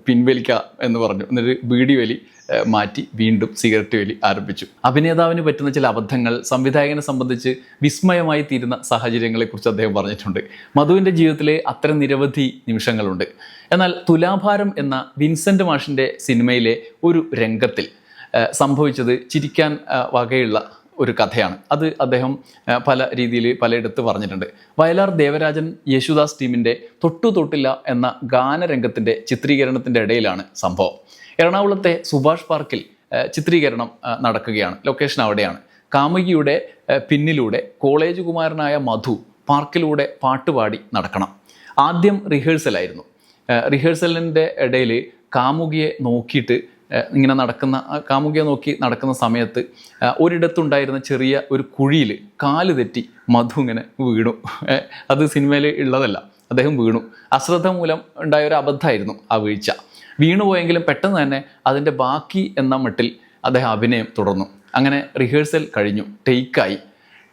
പിൻവലിക്കാം എന്ന് പറഞ്ഞു. എന്നിട്ട് ബീഡി വലി. മാറ്റി വീണ്ടും സിഗരറ്റ് വലി ആരംഭിച്ചു. അഭിനേതാവിന് പറ്റുന്ന ചില അബദ്ധങ്ങൾ സംവിധായകനെ സംബന്ധിച്ച് വിസ്മയമായി തീരുന്ന സാഹചര്യങ്ങളെക്കുറിച്ച് അദ്ദേഹം പറഞ്ഞിട്ടുണ്ട്. മധുവിന്റെ ജീവിതത്തിലെ അത്തരം നിരവധി നിമിഷങ്ങളുണ്ട്. എന്നാൽ തുലാഭാരം എന്ന വിൻസെന്റ് മാഷിന്റെ സിനിമയിലെ ഒരു രംഗത്തിൽ സംഭവിച്ചത് ചിരിക്കാൻ വകയുള്ള ഒരു കഥയാണ്. അത് അദ്ദേഹം പല രീതിയിൽ പലയിടത്ത് പറഞ്ഞിട്ടുണ്ട്. വയലാർ ദേവരാജൻ യേശുദാസ് ടീമിന്റെ തൊട്ടു തൊട്ടില്ല എന്ന ഗാനരംഗത്തിന്റെ ചിത്രീകരണത്തിന്റെ ഇടയിലാണ് സംഭവം. എറണാകുളത്തെ സുഭാഷ് പാർക്കിൽ ചിത്രീകരണം നടക്കുകയാണ്. ലൊക്കേഷൻ അവിടെയാണ്. കാമുകിയുടെ പിന്നിലൂടെ കോളേജ് കുമാരനായ മധു പാർക്കിലൂടെ പാട്ടുപാടി നടക്കണം. ആദ്യം റിഹേഴ്സലായിരുന്നു റിഹേഴ്സലിന്റെ ഇടയിൽ കാമുകിയെ നോക്കിയിട്ട് ഇങ്ങനെ നടക്കുന്ന കാമുകിയെ നോക്കി നടക്കുന്ന സമയത്ത് ഒരിടത്തുണ്ടായിരുന്ന ചെറിയ ഒരു കുഴിയിൽ കാൽ തെറ്റി മധു ഇങ്ങനെ വീണു. അത് സിനിമയിൽ ഉള്ളതല്ല. അദ്ദേഹം വീണു. അശ്രദ്ധ മൂലം ഉണ്ടായ ഒരു അബദ്ധമായിരുന്നു ആ വീഴ്ച. വീണുപോയെങ്കിലും പെട്ടെന്ന് തന്നെ അതിന്റെ ബാക്കി എന്ന മട്ടിൽ അദ്ദേഹം അഭിനയം തുടർന്നു. അങ്ങനെ റിഹേഴ്സൽ കഴിഞ്ഞു. ടേക്കായി.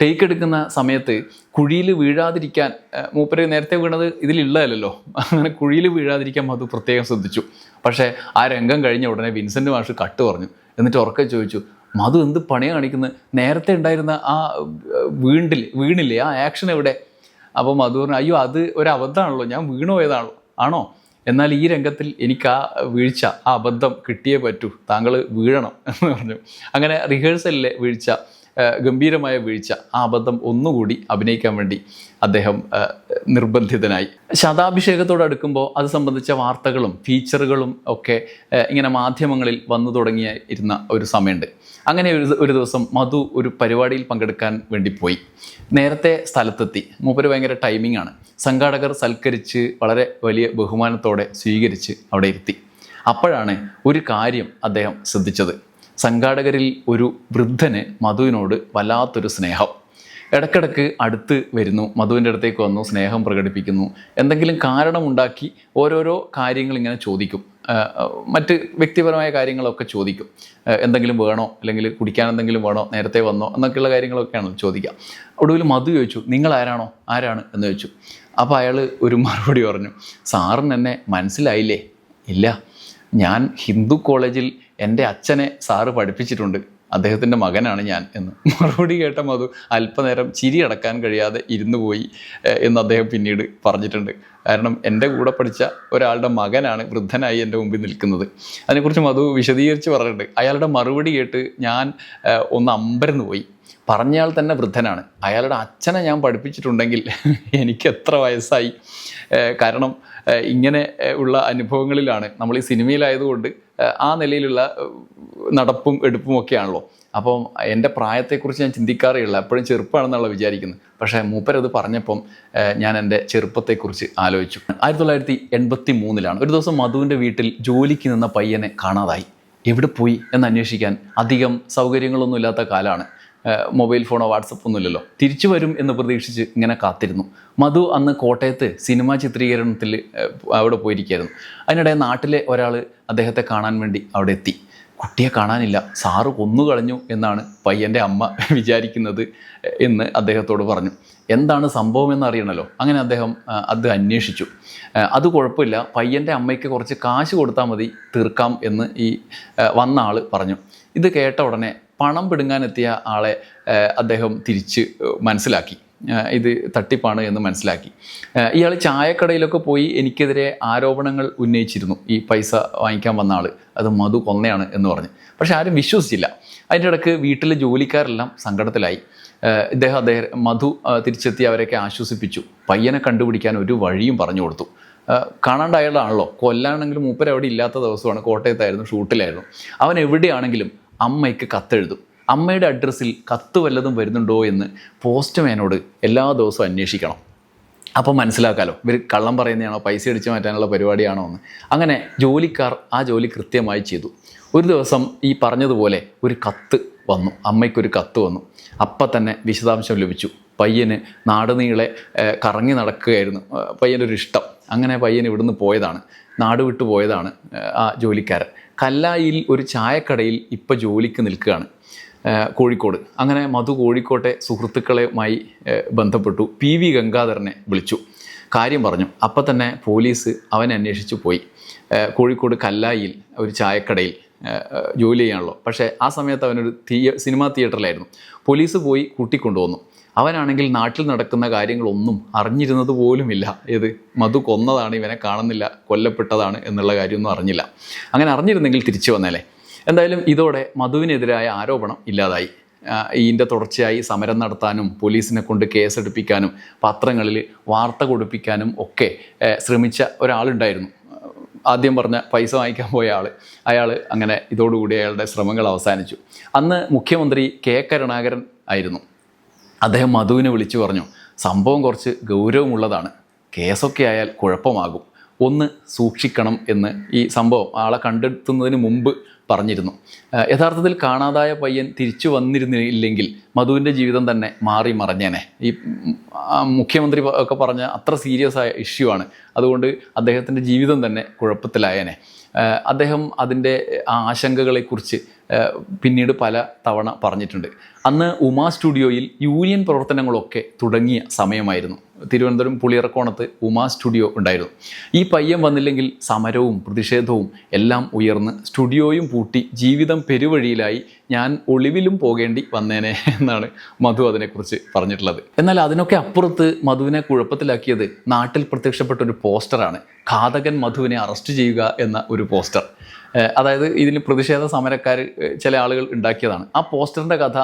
ടേക്ക് എടുക്കുന്ന സമയത്ത് കുഴിയിൽ വീഴാതിരിക്കാൻ മൂപ്പര് നേരത്തെ വീണത് ഇതിലുള്ളതല്ലോ അങ്ങനെ കുഴിയിൽ വീഴാതിരിക്കാൻ മധു പ്രത്യേകം ശ്രദ്ധിച്ചു. പക്ഷേ ആ രംഗം കഴിഞ്ഞ ഉടനെ വിൻസെന്റ് മാഷ് കട്ട് പറഞ്ഞു. എന്നിട്ട് ഉറക്കെ ചോദിച്ചു മധു എന്ത് പണിയാണ് കാണിക്കുന്നത് നേരത്തെ ഉണ്ടായിരുന്ന ആ വീണ്ടിൽ വീണില്ലേ? ആ ആക്ഷൻ എവിടെ? അപ്പോൾ മധു പറഞ്ഞു അയ്യോ അത് ഒരു അബദ്ധമാണല്ലോ. ഞാൻ വീണു ആണോ? എന്നാൽ ഈ രംഗത്തിൽ എനിക്ക് ആ വീഴ്ച ആ അബദ്ധം കിട്ടിയേ പറ്റൂ. താങ്കൾ വീഴണം എന്ന് പറഞ്ഞു. അങ്ങനെ റിഹേഴ്സലിലെ വീഴ്ച ഗംഭീരമായ വീഴ്ച ആ അബദ്ധം ഒന്നുകൂടി അഭിനയിക്കാൻ വേണ്ടി അദ്ദേഹം നിർബന്ധിതനായി. ശതാഭിഷേകത്തോട് അടുക്കുമ്പോൾ അത് സംബന്ധിച്ച വാർത്തകളും ഫീച്ചറുകളും ഒക്കെ ഇങ്ങനെ മാധ്യമങ്ങളിൽ വന്നു തുടങ്ങിയ ഇരുന്ന ഒരു സമയമുണ്ട്. അങ്ങനെ ഒരു ഒരു ദിവസം മധു ഒരു പരിപാടിയിൽ പങ്കെടുക്കാൻ വേണ്ടി പോയി. നേരത്തെ സ്ഥലത്തെത്തി. മൂപ്പര് ഭയങ്കര ടൈമിംഗ് ആണ്. സംഘാടകർ സൽക്കരിച്ച് വളരെ വലിയ ബഹുമാനത്തോടെ സ്വീകരിച്ച് അവിടെ ഇരുത്തി. അപ്പോഴാണ് ഒരു കാര്യം അദ്ദേഹം ശ്രദ്ധിച്ചത്. സംഘാടകരിൽ ഒരു വൃദ്ധന് മധുവിനോട് വല്ലാത്തൊരു സ്നേഹം. ഇടക്കിടക്ക് അടുത്ത് വരുന്നു മധുവിന്റെ അടുത്തേക്ക് വന്നു സ്നേഹം പ്രകടിപ്പിക്കുന്നു. എന്തെങ്കിലും കാരണമുണ്ടാക്കി ഓരോരോ കാര്യങ്ങൾ ഇങ്ങനെ ചോദിക്കും. മറ്റ് വ്യക്തിപരമായ കാര്യങ്ങളൊക്കെ ചോദിക്കും. എന്തെങ്കിലും വേണോ? അല്ലെങ്കിൽ കുടിക്കാൻ എന്തെങ്കിലും വേണോ? നേരത്തെ വന്നോ? എന്നൊക്കെയുള്ള കാര്യങ്ങളൊക്കെയാണ് ചോദിക്കുക. ഒടുവിൽ മധു ചോദിച്ചു നിങ്ങൾ ആരാണോ? ആരാണ്? എന്ന് ചോദിച്ചു. അപ്പോൾ അയാൾ ഒരു മറുപടി പറഞ്ഞു സാറിന് എന്നെ മനസ്സിലായില്ലേ? ഇല്ല. ഞാൻ ഹിന്ദു കോളേജിൽ എന്റെ അച്ഛനെ സാറ് പഠിപ്പിച്ചിട്ടുണ്ട്. അദ്ദേഹത്തിന്റെ മകനാണ് ഞാൻ എന്ന്. മറുപടി കേട്ട മധു അല്പനേരം ചിരി അടക്കാൻ കഴിയാതെ ഇരുന്നു പോയി എന്ന് അദ്ദേഹം പിന്നീട് പറഞ്ഞിട്ടുണ്ട്. കാരണം എന്റെ കൂടെ പഠിച്ച ഒരാളുടെ മകനാണ് വൃദ്ധനായി എന്റെ മുമ്പിൽ നിൽക്കുന്നത്. അതിനെക്കുറിച്ച് മധു വിശദീകരിച്ച് പറഞ്ഞിട്ടുണ്ട്. അയാളുടെ മറുപടി കേട്ട് ഞാൻ ഒന്ന് അമ്പരന്ന് പോയി. പറഞ്ഞയാൾ തന്നെ വൃദ്ധനാണ്. അയാളുടെ അച്ഛനെ ഞാൻ പഠിപ്പിച്ചിട്ടുണ്ടെങ്കിൽ എനിക്ക് എത്ര വയസ്സായി? കാരണം ഇങ്ങനെ ഉള്ള അനുഭവങ്ങളിലാണ് നമ്മൾ ഈ സിനിമയിലായതുകൊണ്ട് ആ നിലയിലുള്ള നടപ്പും എടുപ്പും ഒക്കെയാണല്ലോ. അപ്പം എന്റെ പ്രായത്തെക്കുറിച്ച് ഞാൻ ചിന്തിക്കാറില്ല എപ്പോഴും ചെറുപ്പമാണെന്നുള്ള വിചാരിക്കുന്നത്. പക്ഷേ മൂപ്പരത് പറഞ്ഞപ്പം ഞാൻ എന്റെ ചെറുപ്പത്തെക്കുറിച്ച് ആലോചിച്ചു. ആയിരത്തി തൊള്ളായിരത്തി എൺപത്തി മൂന്നിലാണ് ഒരു ദിവസം മധുവിന്റെ വീട്ടിൽ ജോലിക്ക് നിന്ന പയ്യനെ കാണാതായി. എവിടെ പോയി എന്ന് അന്വേഷിക്കാൻ അധികം സൗകര്യങ്ങളൊന്നും ഇല്ലാത്ത കാലമാണ് മൊബൈൽ ഫോണോ വാട്സപ്പ് ഒന്നും ഇല്ലല്ലോ തിരിച്ചു വരും എന്ന് പ്രതീക്ഷിച്ച് ഇങ്ങനെ കാത്തിരുന്നു. മധു അന്ന് കോട്ടയത്ത് സിനിമാ ചിത്രീകരണത്തിൽ അവിടെ പോയിരിക്കുകയായിരുന്നു. അതിനിടെ നാട്ടിലെ ഒരാൾ അദ്ദേഹത്തെ കാണാൻ വേണ്ടി അവിടെ എത്തി. കുട്ടിയെ കാണാനില്ല സാറ് കൊന്നുകളഞ്ഞു എന്നാണ് പയ്യന്റെ അമ്മ വിചാരിക്കുന്നത് എന്ന് അദ്ദേഹത്തോട് പറഞ്ഞു. എന്താണ് സംഭവം എന്ന് അറിയണമല്ലോ അങ്ങനെ അദ്ദേഹം അത് അന്വേഷിച്ചു. അത് കുഴപ്പമില്ല പയ്യന്റെ അമ്മയ്ക്ക് കുറച്ച് കാശ് കൊടുത്താൽ മതി തീർക്കാം എന്ന് ഈ വന്ന ആൾ പറഞ്ഞു. ഇത് കേട്ട ഉടനെ പണം പിടുങ്ങാനെത്തിയ ആളെ അദ്ദേഹം തിരിച്ച് മനസ്സിലാക്കി. ഇത് തട്ടിപ്പാണ് എന്ന് മനസ്സിലാക്കി. ഇയാൾ ചായക്കടയിലൊക്കെ പോയി എനിക്കെതിരെ ആരോപണങ്ങൾ ഉന്നയിച്ചിരുന്നു. ഈ പൈസ വാങ്ങിക്കാൻ വന്ന ആൾ അത് മധു കൊന്നയാണ് എന്ന് പറഞ്ഞ്. പക്ഷെ ആരും വിശ്വസിച്ചില്ല. അതിന്റെ ഇടയ്ക്ക് വീട്ടിലെ ജോലിക്കാരെല്ലാം സങ്കടത്തിലായി. ഇദ്ദേഹം അദ്ദേഹം മധു തിരിച്ചെത്തി അവരെയൊക്കെ ആശ്വസിപ്പിച്ചു. പയ്യനെ കണ്ടുപിടിക്കാൻ ഒരു വഴിയും പറഞ്ഞു കൊടുത്തു. കാണാണ്ടായാലാണല്ലോ കൊല്ലാണെങ്കിലും മൂപ്പരവിടെ ഇല്ലാത്ത ദിവസമാണ്. കോട്ടയത്തായിരുന്നു ഷൂട്ടിലായിരുന്നു. അവൻ എവിടെയാണെങ്കിലും അമ്മയ്ക്ക് കത്തെഴുതും. അമ്മയുടെ അഡ്രസ്സിൽ കത്ത് വല്ലതും വരുന്നുണ്ടോ എന്ന് പോസ്റ്റ്മാനോട് എല്ലാ ദിവസവും അന്വേഷിക്കണം. അപ്പം മനസ്സിലാക്കാലോ ഇവർ കള്ളം പറയുന്നതാണോ പൈസ അടിച്ചു മാറ്റാനുള്ള പരിപാടിയാണോ എന്ന്. അങ്ങനെ ജോലിക്കാർ ആ ജോലി കൃത്യമായി ചെയ്തു. ഒരു ദിവസം ഈ പറഞ്ഞതുപോലെ ഒരു കത്ത് വന്നു അമ്മയ്ക്കൊരു കത്ത് വന്നു. അപ്പം തന്നെ വിശദാംശം ലഭിച്ചു. പയ്യന് നാടുനീളെ കറങ്ങി നടക്കുകയായിരുന്നു. പയ്യന്റെ ഒരു ഇഷ്ടം അങ്ങനെ പയ്യൻ ഇവിടുന്ന് പോയതാണ്. നാട് വിട്ടു പോയതാണ് ആ ജോലിക്കാരൻ. കല്ലായിൽ ഒരു ചായക്കടയിൽ ഇപ്പം ജോലിക്ക് നിൽക്കുകയാണ് കോഴിക്കോട്. അങ്ങനെ മധു കോഴിക്കോട്ടെ സുഹൃത്തുക്കളുമായി ബന്ധപ്പെട്ടു. പി വി ഗംഗാധരനെ വിളിച്ചു. കാര്യം പറഞ്ഞു. അപ്പം തന്നെ പോലീസ് അവനെ അന്വേഷിച്ചു പോയി. കോഴിക്കോട് കല്ലായിൽ ഒരു ചായക്കടയിൽ ജോലി ചെയ്യാണല്ലോ പക്ഷേ ആ സമയത്ത് അവനൊരു തീയ സിനിമാ തിയേറ്ററിലായിരുന്നു. പോലീസ് പോയി കൂട്ടിക്കൊണ്ടുവന്നു. അവനാണെങ്കിൽ നാട്ടിൽ നടക്കുന്ന കാര്യങ്ങളൊന്നും അറിഞ്ഞിരുന്നത് പോലുമില്ല. ഏത് മധു കൊന്നതാണ് ഇവനെ കാണുന്നില്ല കൊല്ലപ്പെട്ടതാണ് എന്നുള്ള കാര്യമൊന്നും അറിഞ്ഞില്ല. അങ്ങനെ അറിഞ്ഞിരുന്നെങ്കിൽ തിരിച്ചു വന്നാലേ എന്തായാലും ഇതോടെ മധുവിനെതിരായ ആരോപണം ഇല്ലാതായി. ഇതിന്റെ തുടർച്ചയായി സമരം നടത്താനും പോലീസിനെ കൊണ്ട് കേസെടുപ്പിക്കാനും പത്രങ്ങളിൽ വാർത്ത കൊടുപ്പിക്കാനും ഒക്കെ ശ്രമിച്ച ഒരാളുണ്ടായിരുന്നു. ആദ്യം പറഞ്ഞ പൈസ വാങ്ങിക്കാൻ പോയ ആൾ അയാൾ അങ്ങനെ ഇതോടുകൂടി അയാളുടെ ശ്രമങ്ങൾ അവസാനിച്ചു. അന്ന് മുഖ്യമന്ത്രി കെ കരുണാകരൻ ആയിരുന്നു. അദ്ദേഹം മധുവിനെ വിളിച്ചു പറഞ്ഞു സംഭവം കുറച്ച് ഗൗരവമുള്ളതാണ്. കേസൊക്കെ ആയാൽ കുഴപ്പമാകും. ഒന്ന് സൂക്ഷിക്കണം എന്ന് ഈ സംഭവം ആളെ കണ്ടെത്തുന്നതിന് മുമ്പ് പറഞ്ഞിരുന്നു. യഥാർത്ഥത്തിൽ കാണാതായ പയ്യൻ തിരിച്ചു വന്നിരുന്നില്ലെങ്കിൽ മധുവിന്റെ ജീവിതം തന്നെ മാറി മറഞ്ഞേനെ. ഈ മുഖ്യമന്ത്രി ഒക്കെ പറഞ്ഞ അത്ര സീരിയസ് ആയ ഇഷ്യൂ ആണ്. അതുകൊണ്ട് അദ്ദേഹത്തിന്റെ ജീവിതം തന്നെ കുഴപ്പത്തിലായേനെ. അദ്ദേഹം അതിന്റെ ആശങ്കകളെക്കുറിച്ച് പിന്നീട് പല തവണ പറഞ്ഞിട്ടുണ്ട്. അന്ന് ഉമാ സ്റ്റുഡിയോയിൽ യൂണിയൻ പ്രവർത്തനങ്ങളൊക്കെ തുടങ്ങിയ സമയമായിരുന്നു. തിരുവനന്തപുരം പുളിയറക്കോണത്ത് ഉമാ സ്റ്റുഡിയോ ഉണ്ടായിരുന്നു. ഈ പയ്യം വന്നില്ലെങ്കിൽ സമരവും പ്രതിഷേധവും എല്ലാം ഉയർന്ന് സ്റ്റുഡിയോയും പൂട്ടി ജീവിതം പെരുവഴിയിലായി ഞാൻ ഒളിവിലും പോകേണ്ടി വന്നേനെ എന്നാണ് മധു അതിനെക്കുറിച്ച് പറഞ്ഞിട്ടുള്ളത്. എന്നാൽ അതിനൊക്കെ അപ്പുറത്ത് മധുവിനെ കുഴപ്പത്തിലാക്കിയത് നാട്ടിൽ പ്രത്യക്ഷപ്പെട്ട ഒരു പോസ്റ്ററാണ്. ഘാതകൻ മധുവിനെ അറസ്റ്റ് ചെയ്യുക എന്ന ഒരു പോസ്റ്റർ. അതായത് ഇതിന് പ്രതിഷേധ സമരക്കാർ ചില ആളുകൾ ഉണ്ടാക്കിയതാണ്. ആ പോസ്റ്ററിന്റെ കഥ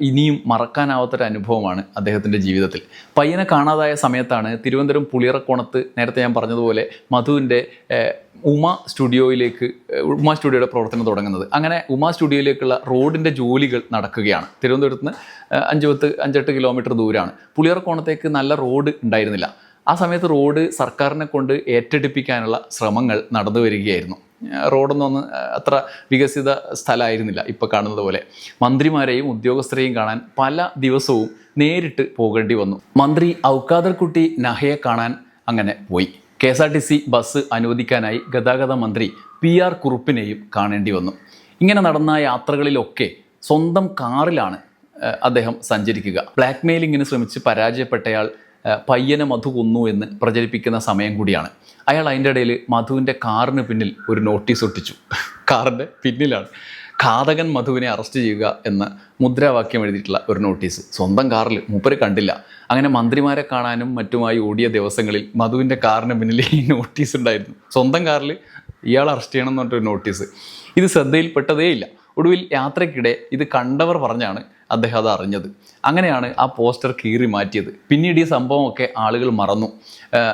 ഇനിയും മറക്കാനാവാത്തൊരു അനുഭവമാണ് അദ്ദേഹത്തിന്റെ ജീവിതത്തിൽ. പയ്യനെ കാണാതായ സമയത്താണ് തിരുവനന്തപുരം പുളിയറക്കോണത്ത് നേരത്തെ ഞാൻ പറഞ്ഞതുപോലെ മധുവിന്റെ ഉമ സ്റ്റുഡിയോയിലേക്ക് ഉമ സ്റ്റുഡിയോയുടെ പ്രവർത്തനം തുടങ്ങുന്നത്. അങ്ങനെ ഉമ സ്റ്റുഡിയോയിലേക്കുള്ള റോഡിന്റെ ജോലികൾ നടക്കുകയാണ്. തിരുവനന്തപുരത്ത് നിന്ന് അഞ്ച് പത്ത് അഞ്ചെട്ട് കിലോമീറ്റർ ദൂരമാണ് പുളിയറക്കോണത്തേക്ക് നല്ല റോഡ് ഉണ്ടായിരുന്നില്ല. ആ സമയത്ത് റോഡ് സർക്കാരിനെ കൊണ്ട് ഏറ്റെടുപ്പിക്കാനുള്ള ശ്രമങ്ങൾ നടന്നു വരികയായിരുന്നു. റോഡൊന്നും ഒന്ന് അത്ര വികസിത സ്ഥലമായിരുന്നില്ല ഇപ്പോൾ കാണുന്നത് പോലെ. മന്ത്രിമാരെയും ഉദ്യോഗസ്ഥരെയും കാണാൻ പല ദിവസവും നേരിട്ട് പോകേണ്ടി വന്നു. മന്ത്രി ഔക്കാദർ കുട്ടി നഹയെ കാണാൻ അങ്ങനെ പോയി. K S R T C bus അനുവദിക്കാനായി ഗതാഗത മന്ത്രി പി ആർ കുറുപ്പിനെയും കാണേണ്ടി വന്നു. ഇങ്ങനെ നടന്ന യാത്രകളിലൊക്കെ സ്വന്തം കാറിലാണ് അദ്ദേഹം സഞ്ചരിക്കുക. ബ്ലാക്ക് മെയിലിങ്ങിന് ശ്രമിച്ച് പരാജയപ്പെട്ടയാൾ പയ്യനെ മധു കൊന്നു എന്ന് പ്രചരിപ്പിക്കുന്ന സമയം കൂടിയാണ്. അയാൾ അതിന്റെ ഇടയിൽ മധുവിന്റെ കാറിന് പിന്നിൽ ഒരു നോട്ടീസ് ഒട്ടിച്ചു. കാറിന്റെ പിന്നിലാണ്. ഘാതകൻ മധുവിനെ അറസ്റ്റ് ചെയ്യുക എന്ന് മുദ്രാവാക്യം എഴുതിയിട്ടുള്ള ഒരു നോട്ടീസ്. സ്വന്തം കാറിൽ മൂപ്പര് കണ്ടില്ല. അങ്ങനെ മന്ത്രിമാരെ കാണാനും മറ്റുമായി ഓടിയ ദിവസങ്ങളിൽ മധുവിന്റെ കാറിന് പിന്നിൽ ഈ നോട്ടീസ് ഉണ്ടായിരുന്നു. സ്വന്തം കാറിൽ ഇയാൾ അറസ്റ്റ് ചെയ്യണം എന്ന് പറഞ്ഞിട്ടൊരു നോട്ടീസ്. ഇത് ശ്രദ്ധയിൽപ്പെട്ടതേയില്ല. ഒടുവിൽ യാത്രയ്ക്കിടെ ഇത് കണ്ടവർ പറഞ്ഞാണ് അദ്ദേഹം അത് അറിഞ്ഞത്. അങ്ങനെയാണ് ആ പോസ്റ്റർ കീറി മാറ്റിയത്. പിന്നീട് ഈ സംഭവമൊക്കെ ആളുകൾ മറന്നു.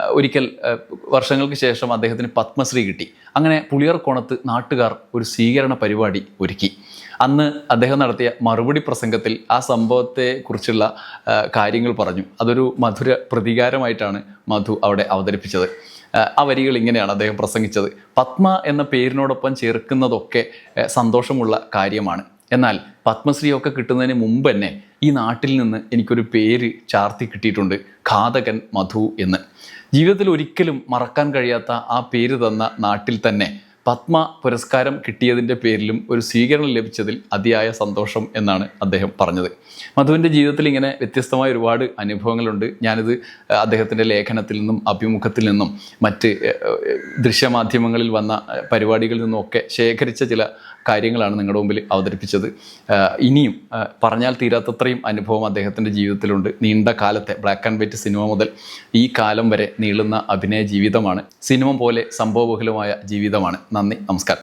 ഒരിക്കൽ വർഷങ്ങൾക്ക് ശേഷം അദ്ദേഹത്തിന് പത്മശ്രീ കിട്ടി. അങ്ങനെ പുളിയർക്കോണത്ത് നാട്ടുകാർ ഒരു സ്വീകരണ പരിപാടി ഒരുക്കി. അന്ന് അദ്ദേഹം നടത്തിയ മറുപടി പ്രസംഗത്തിൽ ആ സംഭവത്തെ കുറിച്ചുള്ള കാര്യങ്ങൾ പറഞ്ഞു. അതൊരു മധുര പ്രതികാരമായിട്ടാണ് മധു അവിടെ അവതരിപ്പിച്ചത്. ആ വരികൾ ഇങ്ങനെയാണ് അദ്ദേഹം പ്രസംഗിച്ചത്. പത്മ എന്ന പേരിനോടൊപ്പം ചേർക്കുന്നതൊക്കെ സന്തോഷമുള്ള കാര്യമാണ്. എന്നാൽ പത്മശ്രീ ഒക്കെ കിട്ടുന്നതിന് മുമ്പ് തന്നെ ഈ നാട്ടിൽ നിന്ന് എനിക്കൊരു പേര് ചാർത്തി കിട്ടിയിട്ടുണ്ട് ഘാതകൻ മധു എന്ന്. ജീവിതത്തിൽ ഒരിക്കലും മറക്കാൻ കഴിയാത്ത ആ പേര് തന്ന നാട്ടിൽ തന്നെ പത്മ പുരസ്കാരം കിട്ടിയതിന്റെ പേരിലും ഒരു സ്വീകരണം ലഭിച്ചതിൽ അതിയായ സന്തോഷം എന്നാണ് അദ്ദേഹം പറഞ്ഞത്. മധുവിന്റെ ജീവിതത്തിൽ ഇങ്ങനെ വ്യത്യസ്തമായ ഒരുപാട് അനുഭവങ്ങളുണ്ട്. ഞാനിത് അദ്ദേഹത്തിന്റെ ലേഖനത്തിൽ നിന്നും അഭിമുഖത്തിൽ നിന്നും മറ്റ് ദൃശ്യമാധ്യമങ്ങളിൽ വന്ന പരിപാടികളിൽ നിന്നും ഒക്കെ ശേഖരിച്ച ചില കാര്യങ്ങളാണ് നിങ്ങളുടെ മുമ്പിൽ അവതരിപ്പിച്ചത്. ഇനിയും പറഞ്ഞാൽ തീരാത്തത്രയും അനുഭവം അദ്ദേഹത്തിന്റെ ജീവിതത്തിലുണ്ട്. നീണ്ട കാലത്തെ ബ്ലാക്ക് ആൻഡ് വൈറ്റ് സിനിമ മുതൽ ഈ കാലം വരെ നീളുന്ന അഭിനയ ജീവിതമാണ്. സിനിമ പോലെ സംഭവബഹുലമായ ജീവിതമാണ്. നന്ദി നമസ്കാരം.